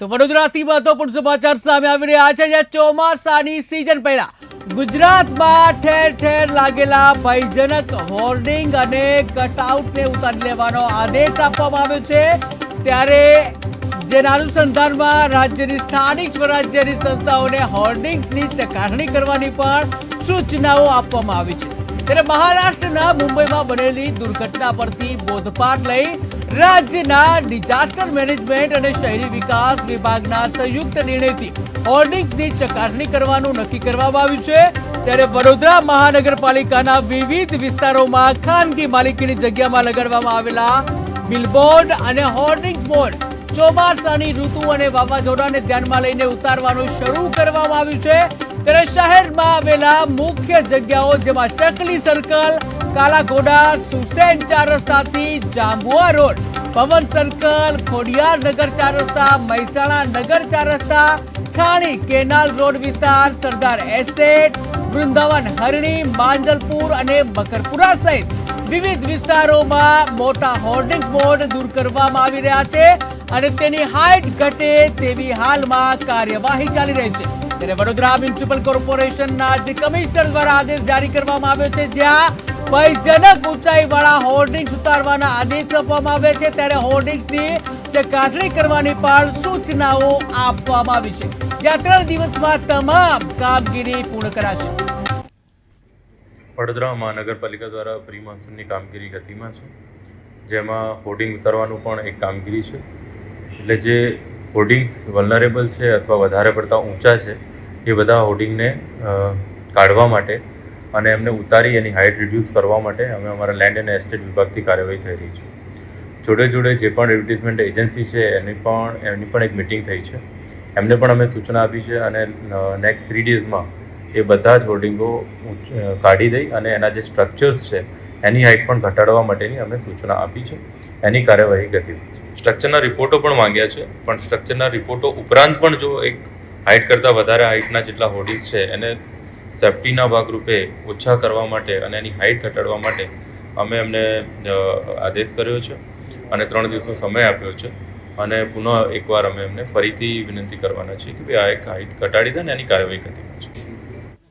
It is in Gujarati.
તો વડોદરાથી મહત્વપૂર્ણ સમાચાર સામે આવી રહ્યા છે. જે ચોમાસાની સિઝન પહેલા ગુજરાતમાં ઠેર ઠેર લાગેલા ભયજનક હોર્ડિંગ અને કટઆઉટને ઉતારી લેવાનો આદેશ આપવામાં આવ્યો છે. ત્યારે જેના અનુસંધાનમાં રાજ્યની સ્થાનિક સ્વરાજ્યની સંસ્થાઓને હોર્ડિંગ્સની ચકાસણી કરવાની પણ સૂચનાઓ આપવામાં આવી છે. ત્યારે મહારાષ્ટ્રના મુંબઈમાં બનેલી દુર્ઘટના પરથી બોધપાઠ લઈ રાજ્યના ડિઝાસ્ટર મેનેજમેન્ટ અને શહેરી વિકાસ વિભાગના સંયુક્ત નિર્ણયથી હોર્ડિંગ્સની ચકાસણી કરવાનું નક્કી કરવામાં આવ્યું છે. ત્યારે વડોદરા મહાનગરપાલિકાના વિવિધ વિસ્તારોમાં ખાનગી માલિકીની જગ્યામાં લગાડવામાં આવેલા બિલબોર્ડ અને હોર્ડિંગ્સ બોર્ડ ચોમાસાની ઋતુ અને વાવાઝોડાને ધ્યાનમાં લઈને ઉતારવાનું શરૂ કરવામાં આવ્યું છે. ત્યારે શહેરમાં આવેલા મુખ્ય જગ્યાઓ જેમાં ચકલી સર્કલ, કાલાઘોડા, સુસેન ચાર રસ્તાથી જાંબુઆ રોડ, પવન સર્કલ, ખોડિયાર નગર ચાર રસ્તા, મહેસાણા નગર ચાર રસ્તા, છાણી કેનાલ રોડ વિસ્તાર, સરદાર એસ્ટેટ, વૃંદાવન હરણી, માંજલપુર અને મકરપુરા સહિત વિવિધ વિસ્તારોમાં મોટા હોર્ડિંગ્સ બોર્ડ દૂર કરવામાં આવી રહ્યા છે અને તેની હાઇટ ઘટે તેવી હાલમાં કાર્યવાહી ચાલી રહી છે. ત્યારે વડોદરા મ્યુનિસિપલ કોર્પોરેશનના જે કમિશનર દ્વારા આદેશ જારી કરવામાં આવ્યો છે, જ્યાં ભયજનક ઊંચાઈવાળા હોર્ડિંગ્સ ઉતારવાના આદેશ આપવામાં આવ્યા છે, ત્યારે હોર્ડિંગ્સની ચકાસણી કરવાની પણ સૂચનાઓ આપવામાં આવી છે. જ્યાં ત્રણ દિવસમાં તમામ કામગીરી પૂર્ણ કરાશે. વડોદરા મહાનગરપાલિકા દ્વારા પ્રી મોન્સૂનની કામગીરી ગતિમાં છે. જેમાં હોર્ડિંગ ઉતારવાનું પણ એક કામગીરી છે. એટલે જે હોર્ડિંગ્સ વલનરેબલ છે અથવા વધારે પડતા ઊંચા છે, એ બધા હોર્ડિંગને કાઢવા માટે અને એમને ઉતારી એની હાઇટ રિડ્યુસ કરવા માટે અમે અમારા લેન્ડ અને એસ્ટેટ વિભાગથી કાર્યવાહી થઈ રહી છે. જોડે જોડે જે પણ એડવર્ટિઝમેન્ટ એજન્સી છે, એની પણ એની પણ એક મિટિંગ થઈ છે. એમને પણ અમે સૂચના આપી છે અને નેક્સ્ટ થ્રી ડેઝમાં એ બધા જ હોર્ડિંગો કાઢી દઈ અને એના જે સ્ટ્રક્ચર્સ છે, એની હાઇટ પણ ઘટાડવા માટેની અમે સૂચના આપી છે. એની કાર્યવાહી ગતિ સ્ટ્રક્ચરના રિપોર્ટો પણ માંગ્યા છે, પણ સ્ટ્રક્ચરના રિપોર્ટો ઉપરાંત પણ જો એક હાઇટ કરતાં વધારે હાઇટના જેટલા હોર્ડિંગ્સ છે, એને સેફ્ટીના ભાગરૂપે ઓછા કરવા માટે અને એની હાઇટ ઘટાડવા માટે અમે એમને આદેશ કર્યો છે અને ત્રણ દિવસનો સમય આપ્યો છે. અને પુનઃ એકવાર અમે એમને ફરીથી વિનંતી કરવાના છીએ કે ભાઈ આ એક હાઇટ ઘટાડી દે ને એની કાર્યવાહી કરતી છે.